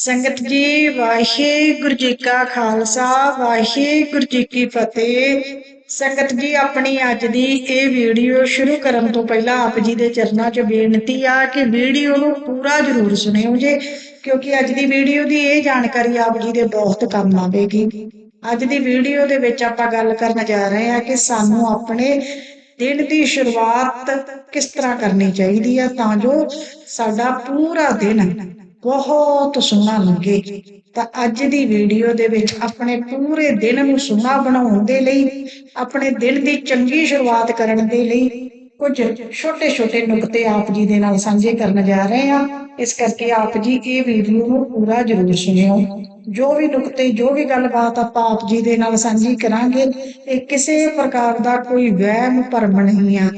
ਸੰਗਤ ਜੀ, ਵਾਹਿਗੁਰੂ ਜੀ ਕਾ ਖਾਲਸਾ, ਵਾਹਿਗੁਰੂ ਜੀ ਕੀ ਫਤਿਹ। ਸੰਗਤ ਜੀ, ਆਪਣੀ ਅੱਜ ਦੀ ਇਹ ਵੀਡੀਓ ਸ਼ੁਰੂ ਕਰਨ ਤੋਂ ਪਹਿਲਾਂ ਆਪ ਜੀ ਦੇ ਚਰਨਾਂ 'ਚ ਬੇਨਤੀ ਆ ਕਿ ਵੀਡੀਓ ਨੂੰ ਪੂਰਾ ਜ਼ਰੂਰ ਸੁਣਿਓ ਜੇ, ਕਿਉਂਕਿ ਅੱਜ ਦੀ ਵੀਡੀਓ ਦੀ ਇਹ ਜਾਣਕਾਰੀ ਆਪ ਜੀ ਦੇ ਬਹੁਤ ਕੰਮ ਆਵੇਗੀ। ਅੱਜ ਦੀ ਵੀਡੀਓ ਦੇ ਵਿੱਚ ਆਪਾਂ ਗੱਲ ਕਰਨ ਜਾ ਰਹੇ ਹਾਂ ਕਿ ਸਾਨੂੰ ਆਪਣੇ ਦਿਨ ਦੀ ਸ਼ੁਰੂਆਤ ਕਿਸ ਤਰ੍ਹਾਂ ਕਰਨੀ ਚਾਹੀਦੀ ਆ, ਤਾਂ ਜੋ ਸਾਡਾ ਪੂਰਾ ਦਿਨ ਬਹੁਤ ਸੋਹਣਾ ਲੱਗੇ ਤਾਂ ਅੱਜ ਦੀ ਵੀਡੀਓ ਦੇ ਵਿੱਚ ਆਪਣੇ ਪੂਰੇ ਦਿਨ ਨੂੰ ਸੋਹਣਾ ਬਣਾਉਣ ਦੇ ਲਈ, ਆਪਣੇ ਦਿਨ ਦੀ ਚੰਗੀ ਸ਼ੁਰੂਆਤ ਕਰਨ ਦੇ ਲਈ ਕੁਝ ਛੋਟੇ-ਛੋਟੇ ਨੁਕਤੇ ਆਪ ਜੀ ਦੇ ਨਾਲ ਸਾਂਝੇ ਕਰਨ ਜਾ ਰਹੇ ਹਾਂ। ਇਸ ਕਰਕੇ ਆਪ ਜੀ ਇਹ ਵੀਡੀਓ ਨੂੰ ਪੂਰਾ ਜ਼ਰੂਰ ਸੁਣਿਓ। ਜੋ ਵੀ ਨੁਕਤੇ, ਜੋ ਵੀ ਗੱਲਬਾਤ ਆਪਾਂ ਆਪ ਜੀ ਦੇ ਨਾਲ ਸਾਂਝੀ ਕਰਾਂਗੇ, ਇਹ ਕਿਸੇ ਪ੍ਰਕਾਰ ਦਾ ਕੋਈ ਵਹਿਮ ਭਰਮ ਨਹੀਂ ਆ।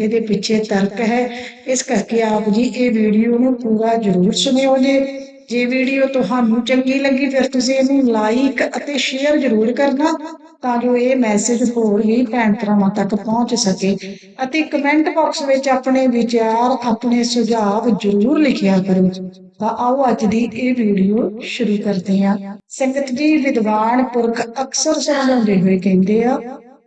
ਇਹਦੇ ਪਿੱਛੇ ਤਰਕ ਹੈ। ਇਸ ਕਰਕੇ ਆਪ ਜੀ ਇਹ ਵੀਡੀਓ ਨੂੰ ਪੂਰਾ ਜ਼ਰੂਰ ਸੁਣਿਓ ਜੇ। ਜੇ ਵੀਡੀਓ ਤੁਹਾਨੂੰ ਚੰਗੀ ਲੱਗੀ, ਫਿਰ ਤੁਸੀਂ ਇਹਨੂੰ ਲਾਈਕ ਅਤੇ ਸ਼ੇਅਰ ਜ਼ਰੂਰ ਕਰਨਾ, ਤਾਂ ਜੋ ਇਹ ਮੈਸੇਜ ਹੋਰ ਵੀ ਭੈਣ ਭਰਾਵਾਂ ਤੱਕ ਪਹੁੰਚ ਸਕੇ। ਅਤੇ ਕਮੈਂਟ ਬਾਕਸ ਵਿੱਚ ਆਪਣੇ ਵਿਚਾਰ, ਆਪਣੇ ਸੁਝਾਅ ਜ਼ਰੂਰ ਲਿਖਿਆ ਕਰੋ। ਤਾਂ ਆਓ ਅੱਜ ਦੀ ਇਹ ਵੀਡੀਓ ਸ਼ੁਰੂ ਕਰਦੇ ਹਾਂ। ਸੰਗਤ ਜੀ, ਵਿਦਵਾਨ ਪੁਰਖ ਅਕਸਰ ਸਮਝਾਉਂਦੇ ਹੋਏ ਕਹਿੰਦੇ ਆ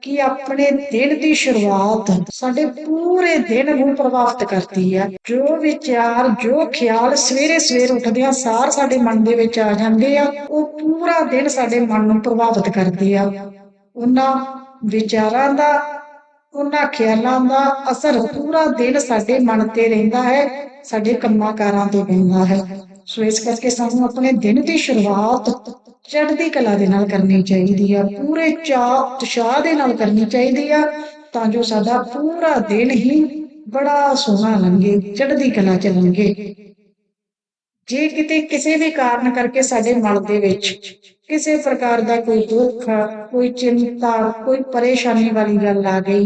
ਕਿ ਆਪਣੇ ਦਿਨ ਦੀ ਸ਼ੁਰੂਆਤ ਸਾਡੇ ਪੂਰੇ ਦਿਨ ਨੂੰ ਪ੍ਰਭਾਵਿਤ ਕਰਦੀ ਹੈ। ਜੋ ਵਿਚਾਰ, ਜੋ ਖਿਆਲ ਸਵੇਰੇ ਸਵੇਰ ਉੱਠਦਿਆਂ ਸਾਰ ਸਾਡੇ ਮਨ ਦੇ ਵਿੱਚ ਆ ਜਾਂਦੇ ਆ, ਉਹ ਪੂਰਾ ਦਿਨ ਸਾਡੇ ਮਨ ਨੂੰ ਪ੍ਰਭਾਵਿਤ ਕਰਦੇ ਆ। ਉਹਨਾਂ ਵਿਚਾਰਾਂ ਦਾ, ਉਹਨਾਂ ਖਿਆਲਾਂ ਦਾ ਅਸਰ ਪੂਰਾ ਦਿਨ ਸਾਡੇ ਮਨ ਤੇ ਰਹਿੰਦਾ ਹੈ, ਸਾਡੇ ਕੰਮਾਂ ਕਾਰਾਂ ਤੇ ਪੈਂਦਾ ਹੈ। ਸੋ ਇਸ ਕਰਕੇ ਸਾਨੂੰ ਆਪਣੇ ਦਿਨ ਦੀ ਸ਼ੁਰੂਆਤ ਚੜ੍ਹਦੀ ਕਲਾ ਦੇ ਨਾਲ ਕਰਨੀ ਚਾਹੀਦੀ ਆ, ਪੂਰੇ ਚਾਅ, ਉਤਸ਼ਾਹ ਦੇ ਨਾਲ ਕਰਨੀ ਚਾਹੀਦੀ ਆ, ਤਾਂ ਜੋ ਸਾਡਾ ਪੂਰਾ ਦਿਨ ਹੀ ਬੜਾ ਸੋਹਣਾ ਲੰਘੇ ਚੜ੍ਹਦੀ ਕਲਾ ਚ ਲੰਘੇ। ਜੇ ਕਿਤੇ ਕਿਸੇ ਵੀ ਕਾਰਨ ਕਰਕੇ ਸਾਡੇ ਮਨ ਦੇ ਵਿੱਚ ਕਿਸੇ ਪ੍ਰਕਾਰ ਦਾ ਕੋਈ ਦੁੱਖ, ਕੋਈ ਚਿੰਤਾ, ਕੋਈ ਪਰੇਸ਼ਾਨੀ ਵਾਲੀ ਗੱਲ ਆ ਗਈ,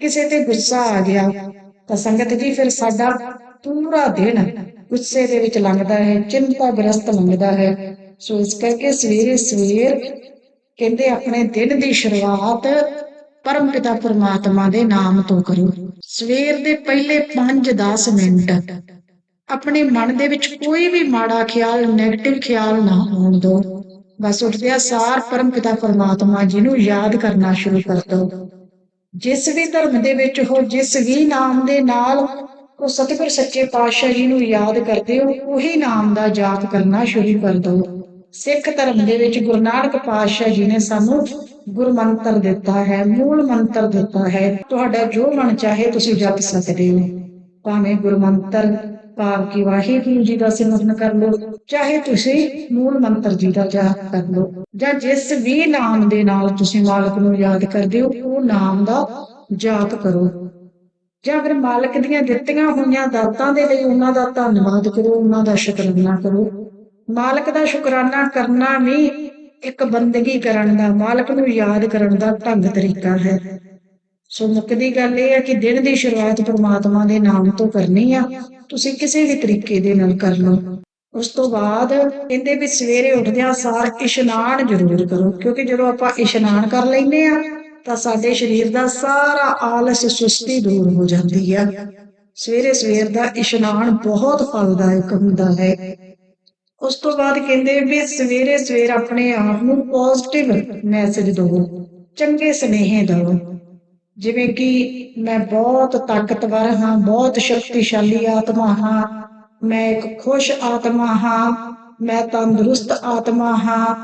ਕਿਸੇ ਤੇ ਗੁੱਸਾ ਆ ਗਿਆ, ਤਾਂ ਸੰਗਤ ਜੀ ਫਿਰ ਸਾਡਾ ਪੂਰਾ ਦਿਨ ਗੁੱਸੇ ਦੇ ਵਿੱਚ ਲੰਘਦਾ ਹੈ ਚਿੰਤਾ ਗ੍ਰਸਤ ਲੰਘਦਾ ਹੈ। ਸੋ ਇਸ ਕਰਕੇ ਸਵੇਰੇ ਸਵੇਰ ਕਹਿੰਦੇ ਆਪਣੇ ਦਿਨ ਦੀ ਸ਼ੁਰੂਆਤ ਪਰਮ ਪਿਤਾ ਪਰਮਾਤਮਾ ਦੇ ਨਾਮ ਤੋਂ ਕਰੋ। ਸਵੇਰ ਦੇ ਪਹਿਲੇ 5-10 ਮਿੰਟ ਆਪਣੇ ਮਨ ਦੇ ਵਿੱਚ ਕੋਈ ਵੀ ਮਾੜਾ ਖਿਆਲ ਨੈਗੇਟਿਵ ਖਿਆਲ ਨਾ ਆਉਣ ਦਿਓ ਬਸ ਉੱਠਦਿਆਂ ਸਾਰ ਪਰਮ ਪਿਤਾ ਪਰਮਾਤਮਾ ਜੀ ਨੂੰ ਯਾਦ ਕਰਨਾ ਸ਼ੁਰੂ ਕਰ ਦਿਓ ਜਿਸ ਵੀ ਧਰਮ ਦੇ ਵਿੱਚ ਹੋ, ਜਿਸ ਵੀ ਨਾਮ ਦੇ ਨਾਲ ਉਹ ਸਤਿਗੁਰ ਸੱਚੇ ਪਾਤਸ਼ਾਹ ਜੀ ਨੂੰ ਯਾਦ ਕਰਦੇ ਹੋ, ਉਹੀ ਨਾਮ ਦਾ ਜਾਪ ਕਰਨਾ ਸ਼ੁਰੂ ਕਰ ਦਿਓ ਸਿੱਖ ਧਰਮ ਦੇ ਵਿੱਚ ਗੁਰੂ ਨਾਨਕ ਪਾਤਸ਼ਾਹ ਜੀ ਨੇ ਸਾਨੂੰ ਗੁਰਮੰਤਰ ਦਿੱਤਾ ਹੈ, ਮੂਲ ਮੰਤਰ ਦਿੱਤਾ ਹੈ। ਤੁਹਾਡਾ ਜੋ ਮਨ ਚਾਹੇ ਤੁਸੀਂ ਜਪ ਸਕਦੇ ਹੋ। ਭਾਵੇਂ ਗੁਰਮੰਤਰ ਭਾਵ ਕਿ ਵਾਹਿਗੁਰੂ ਜੀ ਦਾ ਸਿਮਰਨ ਕਰ ਲਓ, ਚਾਹੇ ਤੁਸੀਂ ਮੂਲ ਮੰਤਰ ਜੀ ਦਾ ਜਾਪ ਕਰ ਲਓ, ਜਾਂ ਜਿਸ ਵੀ ਨਾਮ ਦੇ ਨਾਲ ਤੁਸੀਂ ਮਾਲਕ ਨੂੰ ਯਾਦ ਕਰਦੇ ਹੋ, ਉਹ ਨਾਮ ਦਾ ਜਾਪ ਕਰੋ। ਜਾਂ ਫਿਰ ਮਾਲਕ ਦੀਆਂ ਦਿੱਤੀਆਂ ਹੋਈਆਂ ਦਾਤਾਂ ਦੇ ਲਈ ਉਹਨਾਂ ਦਾ ਧੰਨਵਾਦ ਕਰੋ, ਉਹਨਾਂ ਦਾ ਸ਼ੁਕਰਾਨਾ ਕਰੋ ਮਾਲਕ ਦਾ ਸ਼ੁਕਰਾਨਾ ਕਰਨਾ ਵੀ ਇੱਕ ਬੰਦਗੀ ਕਰਨ ਦਾ, ਮਾਲਕ ਨੂੰ ਯਾਦ ਕਰਨ ਦਾ ਢੰਗ ਤਰੀਕਾ ਹੈ। ਸੋ ਮੁੱਕਦੀ ਗੱਲ ਇਹ ਹੈ ਕਿ ਦਿਨ ਦੀ ਸ਼ੁਰੂਆਤ ਪ੍ਰਮਾਤਮਾ ਦੇ ਨਾਮ ਤੋਂ ਕਰਨੀ ਆ। ਤੁਸੀਂ ਕਿਸੇ ਵੀ ਤਰੀਕੇ ਦੇ ਨਾਲ ਕਰ ਲਓ। ਉਸ ਤੋਂ ਬਾਅਦ ਕਹਿੰਦੇ ਵੀ ਸਵੇਰੇ ਉੱਠਦਿਆਂ ਸਾਰ ਇਸ਼ਨਾਨ ਜ਼ਰੂਰ ਕਰੋ, ਕਿਉਂਕਿ ਜਦੋਂ ਆਪਾਂ ਇਸ਼ਨਾਨ ਕਰ ਲੈਂਦੇ ਆ, ਤਾਂ ਸਾਡੇ ਸਰੀਰ ਦਾ ਸਾਰਾ ਆਲਸ ਸੁਸਤੀ ਦੂਰ ਹੋ ਜਾਂਦੀ ਆ। ਸਵੇਰੇ ਸਵੇਰ ਦਾ ਇਸ਼ਨਾਨ ਬਹੁਤ ਫਲਦਾਇਕ ਹੁੰਦਾ ਹੈ। ਉਸ ਤੋਂ ਬਾਅਦ ਕਹਿੰਦੇ ਵੀ ਸਵੇਰੇ ਸਵੇਰ ਆਪਣੇ ਆਪ ਨੂੰ ਪੋਜ਼ਿਟਿਵ ਮੈਸੇਜ ਦਿਓ ਚੰਗੇ ਸੁਨੇਹੇ ਦਿਓ ਜਿਵੇਂ ਕਿ ਮੈਂ ਬਹੁਤ ਤਾਕਤਵਰ ਹਾਂ, ਬਹੁਤ ਸ਼ਕਤੀਸ਼ਾਲੀ ਆਤਮਾ ਹਾਂ, ਮੈਂ ਇੱਕ ਖੁਸ਼ ਆਤਮਾ ਹਾਂ, ਮੈਂ ਤੰਦਰੁਸਤ ਆਤਮਾ ਹਾਂ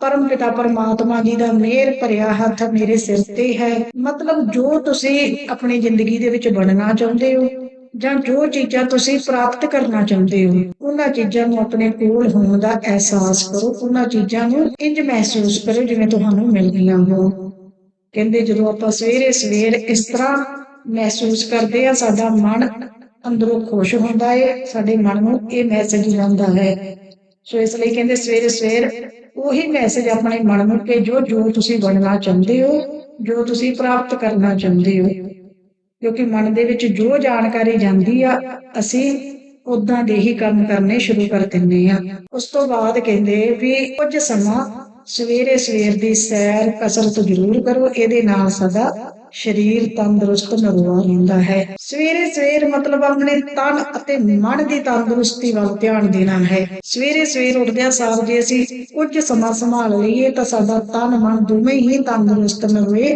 ਪਰਮ ਪਿਤਾ ਪਰਮਾਤਮਾ ਜੀ ਦਾ ਮਿਹਰ ਭਰਿਆ ਹੱਥ ਮੇਰੇ ਸਿਰ ਤੇ ਹੈ। ਮਤਲਬ ਜੋ ਤੁਸੀਂ ਆਪਣੀ ਜ਼ਿੰਦਗੀ ਦੇ ਵਿੱਚ ਬਣਨਾ ਚਾਹੁੰਦੇ ਹੋ ਜਾਂ ਜੋ ਚੀਜ਼ਾਂ ਤੁਸੀਂ ਪ੍ਰਾਪਤ ਕਰਨਾ ਚਾਹੁੰਦੇ ਹੋ, ਉਹਨਾਂ ਚੀਜ਼ਾਂ ਨੂੰ ਆਪਣੇ ਕੋਲ ਹੋਣ ਦਾ ਅਹਿਸਾਸ ਕਰੋ, ਉਹਨਾਂ ਚੀਜ਼ਾਂ ਨੂੰ ਇੰਜ ਮਹਿਸੂਸ ਕਰੋ ਜਿਵੇਂ ਤੁਹਾਨੂੰ ਮਿਲ ਗਈਆਂ ਹੋਣ। ਕਹਿੰਦੇ ਜਦੋਂ ਆਪਾਂ ਸਵੇਰੇ ਸਵੇਰ ਇਸ ਤਰ੍ਹਾਂ ਮਹਿਸੂਸ ਕਰਦੇ ਆ ਸਾਡਾ ਮਨ ਅੰਦਰੋਂ ਖੁਸ਼ ਹੁੰਦਾ ਹੈ ਸਾਡੇ ਮਨ ਨੂੰ ਇਹ ਮੈਸੇਜ ਜਾਂਦਾ ਹੈ। ਸੋ ਇਸ ਲਈ ਕਹਿੰਦੇ ਸਵੇਰੇ ਸਵੇਰ ਉਹੀ ਮੈਸੇਜ ਆਪਣੇ ਮਨ ਨੂੰ ਭੇਜੋ ਜੋ ਤੁਸੀਂ ਬਣਨਾ ਚਾਹੁੰਦੇ ਹੋ, ਜੋ ਤੁਸੀਂ ਪ੍ਰਾਪਤ ਕਰਨਾ ਚਾਹੁੰਦੇ ਹੋ। ਕਿਉਂਕਿ ਮਨ ਦੇ ਵਿੱਚ ਜੋ ਜਾਣਕਾਰੀ ਜਾਂਦੀ ਆ, ਅਸੀਂ ਉਦਾਂ ਦੇ ਹੀ ਕੰਮ ਕਰਨੇ ਸ਼ੁਰੂ ਕਰ ਦਿੰਦੇ ਆ। ਉਸ ਤੋਂ ਬਾਅਦ ਕਹਿੰਦੇ ਵੀ ਕੁਝ ਸਮਾਂ ਸਵੇਰੇ ਸਵੇਰ ਦੀ ਸੈਰ ਕਸਰਤ ਜ਼ਰੂਰ ਕਰੋ, ਇਹਦੇ ਨਾਲ ਸਾਡਾ ਸਰੀਰ ਤੰਦਰੁਸਤ ਨਰਵਾ ਰਹਿੰਦਾ ਹੈ। ਸਵੇਰੇ ਸਵੇਰ ਮਤਲਬ ਆਪਣੇ ਤਨ ਅਤੇ ਮਨ ਦੀ ਤੰਦਰੁਸਤੀ ਵੱਲ ਧਿਆਨ ਦੇਣਾ ਹੈ। ਸਵੇਰੇ ਸਵੇਰ ਉੱਠਦਿਆਂ ਸਾਰ ਜੇ ਅਸੀਂ ਕੁਝ ਸਮਾਂ ਸੰਭਾਲ ਲਈਏ ਤਾਂ ਸਾਡਾ ਤਨ ਮਨ ਦੋਵੇਂ ਹੀ ਤੰਦਰੁਸਤ ਨਰਵੇ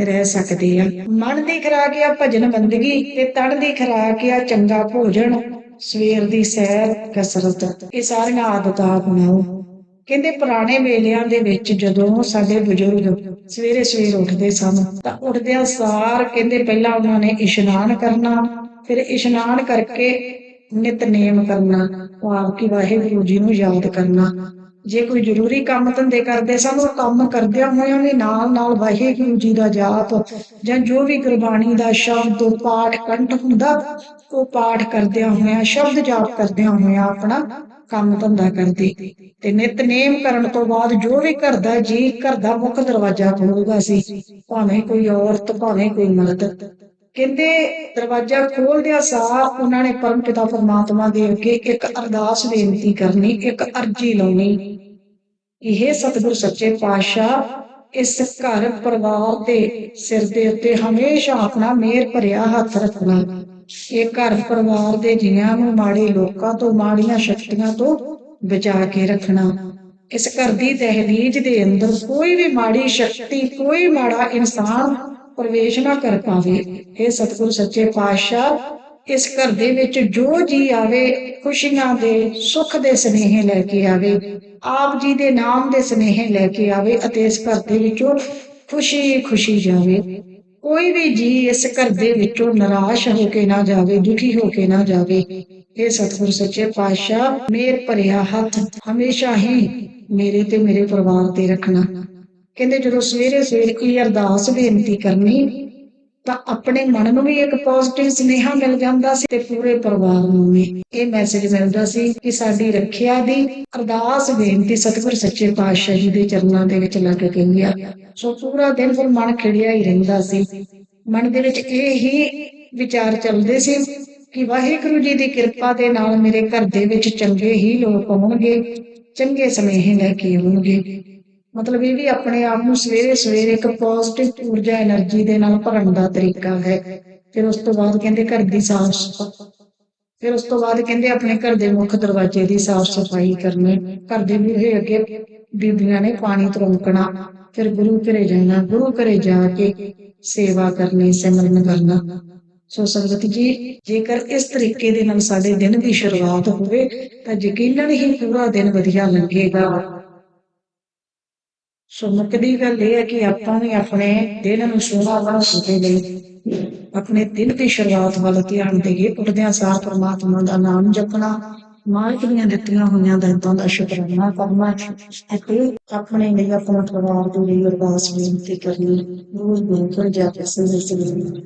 ਰਹਿ ਸਕਦੇ ਆ। ਮਨ ਦੀ ਖੁਰਾਕ ਆ ਭਜਨ ਬੰਦਗੀ ਤੇ ਤਨ ਦੀ ਖੁਰਾਕ ਆ ਚੰਗਾ ਭੋਜਨ, ਸਵੇਰ ਦੀ ਸੈਰ ਕਸਰਤ, ਇਹ ਸਾਰੀਆਂ ਆਦਤਾਂ ਅਪਣਾਓ। ਕਹਿੰਦੇ ਪੁਰਾਣੇ ਵੇਲਿਆਂ ਦੇ ਵਿੱਚ ਜਦੋਂ ਸਾਡੇ ਬਜ਼ੁਰਗ ਸਵੇਰੇ ਸਵੇਰ ਉੱਠਦੇ ਸਨ, ਤਾਂ ਉੱਠਦਿਆਂ ਸਾਰ ਕਹਿੰਦੇ ਪਹਿਲਾਂ ਉਹਨਾਂ ਨੇ ਇਸ਼ਨਾਨ ਕਰਨਾ, ਫਿਰ ਇਸ਼ਨਾਨ ਕਰਕੇ ਨਿਤਨੇਮ ਕਰਨਾ ਆਪ ਕਿ ਵਾਹਿਗੁਰੂ ਜੀ ਨੂੰ ਯਾਦ ਕਰਨਾ। ਜੇ ਕੋਈ ਜ਼ਰੂਰੀ ਕੰਮ ਧੰਦੇ ਕਰਦੇ ਸਨ ਉਹ ਕੰਮ ਕਰਦਿਆਂ ਹੋਇਆਂ ਵੀ ਨਾਲ ਨਾਲ ਵਾਹਿਗੁਰੂ ਜੀ ਦਾ ਜਾਪ ਜਾਂ ਜੋ ਵੀ ਗੁਰਬਾਣੀ ਦਾ ਸ਼ਬਦ ਪਾਠ ਕੰਠ ਹੁੰਦਾ, ਉਹ ਪਾਠ ਕਰਦਿਆਂ ਹੋਇਆਂ, ਸ਼ਬਦ ਜਾਪ ਕਰਦਿਆਂ ਹੋਇਆਂ ਆਪਣਾ ਕੰਮ ਧੰਦਾ ਕਰਦੇ। ਤੇ ਨਿਤਨੇਮ ਕਰਨ ਤੋਂ ਬਾਅਦ ਜੋ ਵੀ ਘਰ ਦਾ ਜੀ ਘਰ ਦਾ ਮੁੱਖ ਦਰਵਾਜ਼ਾ ਖੋਲਦਾ ਸੀ। ਭਾਵੇਂ ਕੋਈ ਔਰਤ, ਭਾਵੇਂ ਕੋਈ ਮਰਦ। ਕਹਿੰਦੇ ਦਰਵਾਜ਼ਾ ਖੋਲਦਿਆਂ ਸਾਰ ਉਹਨਾਂ ਨੇ ਪਰਮ ਪਿਤਾ ਪਰਮਾਤਮਾ ਦੇ ਅੱਗੇ ਇੱਕ ਅਰਦਾਸ ਬੇਨਤੀ ਕਰਨੀ, ਇੱਕ ਅਰਜੀ ਲਾਉਣੀ। ਇਹ ਸਤਿਗੁਰ ਸੱਚੇ ਪਾਤਸ਼ਾਹ ਇਸ ਘਰ ਪਰਿਵਾਰ ਦੇ ਸਿਰ ਦੇ ਉੱਤੇ ਹਮੇਸ਼ਾ ਆਪਣਾ ਮਿਹਰ ਭਰਿਆ ਹੱਥ ਰੱਖਣਾ। ਇਹ ਘਰ ਪਰਿਵਾਰ ਦੇ ਜੀਆਂ ਨੂੰ ਮਾੜੇ ਲੋਕਾਂ ਤੋਂ, ਮਾੜੀਆਂ ਸ਼ਕਤੀਆਂ ਤੋਂ ਬਚਾ ਕੇ ਰੱਖਣਾ। ਇਸ ਘਰ ਦੀ ਦਹਲੀਜ਼ ਦੇ ਅੰਦਰ ਕੋਈ ਵੀ ਮਾੜੀ ਸ਼ਕਤੀ, ਕੋਈ ਮਾੜਾ ਇਨਸਾਨ ਪ੍ਰਵੇਸ਼ ਨਾ ਕਰ ਪਾਵੇ। ਇਹ ਸਤਿਗੁਰ ਸੱਚੇ ਪਾਤਸ਼ਾਹ, ਇਸ ਘਰ ਦੇ ਵਿੱਚ ਜੋ ਜੀ ਆਵੇ, ਖੁਸ਼ੀਆਂ ਦੇ, ਸੁੱਖ ਦੇ ਸਨੇਹ ਲੈ ਕੇ ਆਵੇ, ਆਪ ਜੀ ਦੇ ਨਾਮ ਦੇ ਸਨੇਹ ਲੈ ਕੇ ਆਵੇ ਅਤੇ ਇਸ ਘਰ ਦੇ ਵਿੱਚੋਂ ਖੁਸ਼ੀ ਖੁਸ਼ੀ ਜਾਵੇ। ਕੋਈ ਵੀ ਜੀ ਇਸ ਘਰ ਦੇ ਵਿੱਚੋਂ ਨਿਰਾਸ਼ ਹੋ ਕੇ ਨਾ ਜਾਵੇ, ਦੁਖੀ ਹੋ ਕੇ ਨਾ ਜਾਵੇ। ਇਹ ਸਤਿਗੁਰ ਸੱਚੇ ਪਾਤਸ਼ਾਹ, ਮੇਰ ਭਰਿਆ ਹੱਥ, ਹਮੇਸ਼ਾ ਹੀ ਮੇਰੇ ਤੇ ਮੇਰੇ ਪਰਿਵਾਰ ਤੇ ਰੱਖਣਾ। ਕਹਿੰਦੇ ਜਦੋਂ ਸਵੇਰੇ ਸਵੇਰੇ ਕੋਈ ਅਰਦਾਸ ਬੇਨਤੀ ਕਰਨੀ, ਤਾਂ ਆਪਣੇ ਮਨ ਨੂੰ ਵੀ ਇੱਕ ਪੋਜ਼ਿਟਿਵ ਸੁਨੇਹਾ ਮਿਲ ਜਾਂਦਾ ਸੀ ਤੇ ਪੂਰੇ ਪਰਿਵਾਰ ਨੂੰ ਵੀ। ਇਹ ਮੈਸੇਜ ਮਿਲਦਾ ਸੀ ਕਿ ਸਾਡੀ ਰੱਖਿਆ ਦੀ ਅਰਦਾਸ ਬੇਨਤੀ ਸਤਿਗੁਰ ਸੱਚੇ ਪਾਤਸ਼ਾਹ ਜੀ ਦੇ ਚਰਨਾਂ ਦੇ ਵਿੱਚ ਲੱਗ ਗਈ ਆ। ਸੋ ਪੂਰਾ ਦਿਨ ਫਿਰ ਮਨ ਖਿੜਿਆ ਹੀ ਰਹਿੰਦਾ ਸੀ। ਮਨ ਦੇ ਵਿੱਚ ਇਹ ਹੀ ਵਿਚਾਰ ਚੱਲਦੇ ਸੀ ਕਿ ਵਾਹਿਗੁਰੂ ਜੀ ਦੀ ਕਿਰਪਾ ਦੇ ਨਾਲ ਮੇਰੇ ਘਰ ਦੇ ਵਿੱਚ ਚੰਗੇ ਹੀ ਲੋਕ ਆਉਣਗੇ, ਚੰਗੇ ਸਮੇਂ ਲੈ ਕੇ ਆਉਣਗੇ। ਮਤਲਬ ਇਹ ਵੀ ਆਪਣੇ ਆਪ ਨੂੰ ਸਵੇਰੇ ਸਵੇਰੇ ਇੱਕ ਪੋਜ਼ਿਟਿਵ ਊਰਜਾ એનર્ਜੀ ਦੇ ਨਾਲ ਭਰਨ ਦਾ ਤਰੀਕਾ ਹੈ। ਫਿਰ ਉਸ ਤੋਂ ਬਾਅਦ ਕਹਿੰਦੇ ਘਰ ਦੀ ਸਾਫ਼ ਸਫ਼ਾਈ ਫਿਰ ਉਸ ਤੋਂ ਬਾਅਦ ਕਹਿੰਦੇ ਆਪਣੇ ਘਰ ਦੇ ਮੁੱਖ ਦਰਵਾਜ਼ੇ ਦੀ ਸਾਫ਼ ਸਫ਼ਾਈ ਕਰਨੀ। ਘਰ ਦੇ ਮੂਹਰੇ ਅੱਗੇ ਬੀਬੀਆਂ ਨੇ ਪਾਣੀ ਤਰੋਕਣਾ। ਫਿਰ ਗੁਰੂ ਘਰੇ ਜਾਣਾ। ਗੁਰੂ ਘਰੇ ਜਾ ਕੇ ਸੇਵਾ ਕਰਨੀ, ਸਿਮਰਨ ਕਰਨਾ। ਸੋ ਸੰਗਤ ਜੀ, ਜੇਕਰ ਇਸ ਤਰੀਕੇ ਦੇ ਨਾਲ ਸਾਡੇ ਦਿਨ ਦੀ ਸ਼ੁਰੂਆਤ ਹੋਵੇ, ਤਾਂ ਯਕੀਨਨ ਹੀ ਪੂਰਾ ਦਿਨ ਵਧੀਆ ਲੰਘੇਗਾ ਸੋ ਮੁੱਕਦੀ ਗੱਲ ਇਹ ਹੈ ਕਿ ਆਪਾਂ ਵੀ ਆਪਣੇ ਦਿਨ ਨੂੰ ਸੋਹਣਾ ਬਣਾਉਣ ਦੇ ਲਈ, ਆਪਣੇ ਦਿਨ ਦੀ ਸ਼ੁਰੂਆਤ ਵੱਲ ਧਿਆਨ ਦੇਈਏ, ਉੱਠਦਿਆਂ ਸਾਰ ਪ੍ਰਮਾਤਮਾ ਦਾ ਨਾਮ ਜਪਣਾ, ਮਾਲਕ ਦੀਆਂ ਦਿੱਤੀਆਂ ਹੋਈਆਂ ਦਾਤਾਂ ਦਾ ਸ਼ੁਕਰਾਨਾ ਕਰਨਾ, ਅਤੇ ਆਪਣੇ ਲਈ ਆਪਣੇ ਪਰਿਵਾਰ ਦੇ ਲਈ ਅਰਦਾਸ ਬੇਨਤੀ ਕਰਨੀ ਰੋਜ਼ ਗੁਰੂ ਘਰ ਜਾ ਕੇ ਸੰਦੇ ਸੰਦੇ